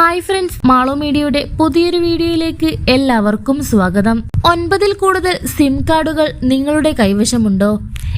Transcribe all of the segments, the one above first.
Hi friends മാളോ മീഡിയയുടെ പുതിയൊരു വീഡിയോയിലേക്ക് എല്ലാവർക്കും സ്വാഗതം. ഒൻപതിൽ കൂടുതൽ സിം കാർഡുകൾ നിങ്ങളുടെ കൈവശമുണ്ടോ?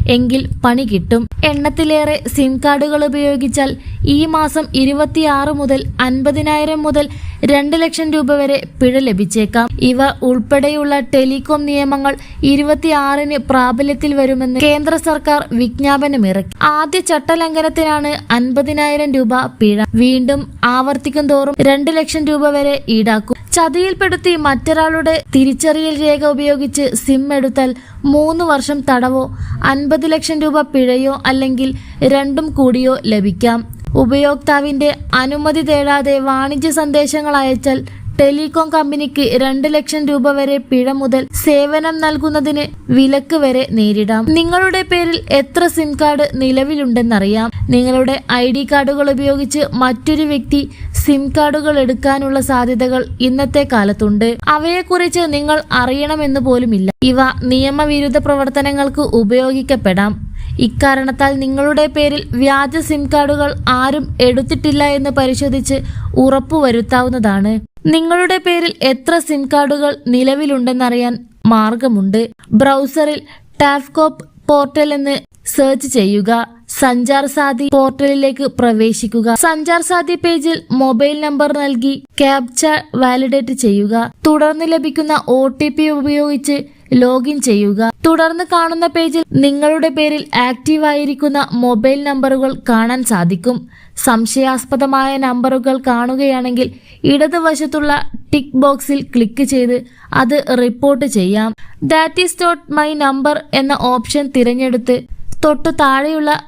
എങ്കിൽ പണി കിട്ടും. എണ്ണത്തിലേറെ സിം കാർഡുകൾ ഉപയോഗിച്ചാൽ ഈ മാസം ഇരുപത്തിയാറ് മുതൽ അൻപതിനായിരം മുതൽ രണ്ട് ലക്ഷം രൂപ വരെ പിഴ ലഭിച്ചേക്കാം. ഇവ ഉൾപ്പെടെയുള്ള ടെലികോം നിയമങ്ങൾ ഇരുപത്തിയാറിന് പ്രാബല്യത്തിൽ വരുമെന്ന് കേന്ദ്ര സർക്കാർ വിജ്ഞാപനമിറക്കി ആദ്യ ചട്ടലംഘനത്തിനാണ് അൻപതിനായിരം രൂപ പിഴ. വീണ്ടും ആവർത്തിക്കും തോറും രണ്ട് ലക്ഷം രൂപ വരെ ഈടാക്കും. ചതിയിൽപ്പെടുത്തി മറ്റൊരാളുടെ തിരിച്ചറിയൽ രേഖ ഉപയോഗിച്ച് സിം എടുത്താൽ മൂന്ന് വർഷം തടവോ അൻപത് ലക്ഷം രൂപ പിഴയോ അല്ലെങ്കിൽ രണ്ടും കൂടിയോ ലഭിക്കാം. ഉപയോക്താവിന്റെ അനുമതി തേടാതെ വാണിജ്യ സന്ദേശങ്ങൾ അയച്ചാൽ ടെലികോം കമ്പനിക്ക് രണ്ട് ലക്ഷം രൂപ വരെ പിഴ മുതൽ സേവനം നൽകുന്നതിന് വിലക്ക് വരെ നേരിടാം. നിങ്ങളുടെ പേരിൽ എത്ര സിം കാർഡ് നിലവിലുണ്ടെന്നറിയാം. നിങ്ങളുടെ ഐ ഡി കാർഡുകൾ ഉപയോഗിച്ച് മറ്റൊരു വ്യക്തി സിം കാർഡുകൾ എടുക്കാനുള്ള സാധ്യതകൾ ഇന്നത്തെ കാലത്തുണ്ട്. അവയെക്കുറിച്ച് നിങ്ങൾ അറിയണമെന്ന് പോലുമില്ല. ഇവ നിയമവിരുദ്ധ പ്രവർത്തനങ്ങൾക്ക് ഉപയോഗിക്കപ്പെടാം. ഇക്കാരണത്താൽ നിങ്ങളുടെ പേരിൽ വ്യാജ സിം കാർഡുകൾ ആരും എടുത്തിട്ടില്ല എന്ന് പരിശോധിച്ച് ഉറപ്പുവരുത്താവുന്നതാണ്. നിങ്ങളുടെ പേരിൽ എത്ര സിം കാർഡുകൾ നിലവിലുണ്ടെന്നറിയാൻ മാർഗമുണ്ട്. ബ്രൗസറിൽ ടാഫ്കോപ്പ് പോർട്ടൽ എന്ന് സെർച്ച് ചെയ്യുക. സഞ്ചാർ സാധി പോർട്ടലിലേക്ക് പ്രവേശിക്കുക. സഞ്ചാർ സാധി പേജിൽ മൊബൈൽ നമ്പർ നൽകി ക്യാപ്ച വാലിഡേറ്റ് ചെയ്യുക. തുടർന്ന് ലഭിക്കുന്ന ഒ ഉപയോഗിച്ച് ലോഗിൻ ചെയ്യുക. തുടർന്ന് കാണുന്ന പേജിൽ നിങ്ങളുടെ പേരിൽ ആക്റ്റീവ് ആയിരിക്കുന്ന മൊബൈൽ നമ്പറുകൾ കാണാൻ സാധിക്കും. സംശയാസ്പദമായ നമ്പറുകൾ കാണുകയാണെങ്കിൽ ഇടതുവശത്തുള്ള ടിക്ക് ബോക്സിൽ ക്ലിക്ക് ചെയ്ത് അത് റിപ്പോർട്ട് ചെയ്യാം. That is not my number എന്ന ഓപ്ഷൻ തിരഞ്ഞെടുത്ത് തൊട്ടു താഴെയുള്ള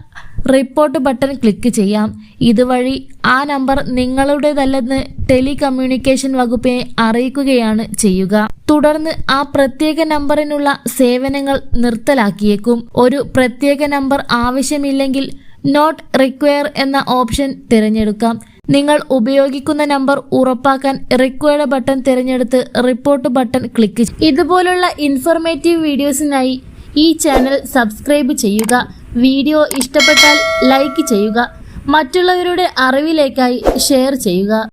റിപ്പോർട്ട് ബട്ടൺ ക്ലിക്ക് ചെയ്യാം. ഇതുവഴി ആ നമ്പർ നിങ്ങളുടേതല്ലെന്ന് ടെലികമ്മ്യൂണിക്കേഷൻ വകുപ്പിനെ അറിയിക്കുകയാണ് ചെയ്യുക. തുടർന്ന് ആ പ്രത്യേക നമ്പറിനുള്ള സേവനങ്ങൾ നിർത്തലാക്കിയേക്കും. ഒരു പ്രത്യേക നമ്പർ ആവശ്യമില്ലെങ്കിൽ നോട്ട് റിക്വയർ എന്ന ഓപ്ഷൻ തിരഞ്ഞെടുക്കാം. നിങ്ങൾ ഉപയോഗിക്കുന്ന നമ്പർ ഉറപ്പാക്കാൻ റിക്വയർഡ് ബട്ടൺ തിരഞ്ഞെടുത്ത് റിപ്പോർട്ട് ബട്ടൺ ക്ലിക്ക് ഇതുപോലുള്ള ഇൻഫോർമേറ്റീവ് വീഡിയോസിനായി ഈ ചാനൽ സബ്സ്ക്രൈബ് ചെയ്യുക. വീഡിയോ ഇഷ്ടപ്പെട്ടാൽ ലൈക്ക് ചെയ്യുക. മറ്റുള്ളവരുടെ അറിവിലേക്കായി ഷെയർ ചെയ്യുക.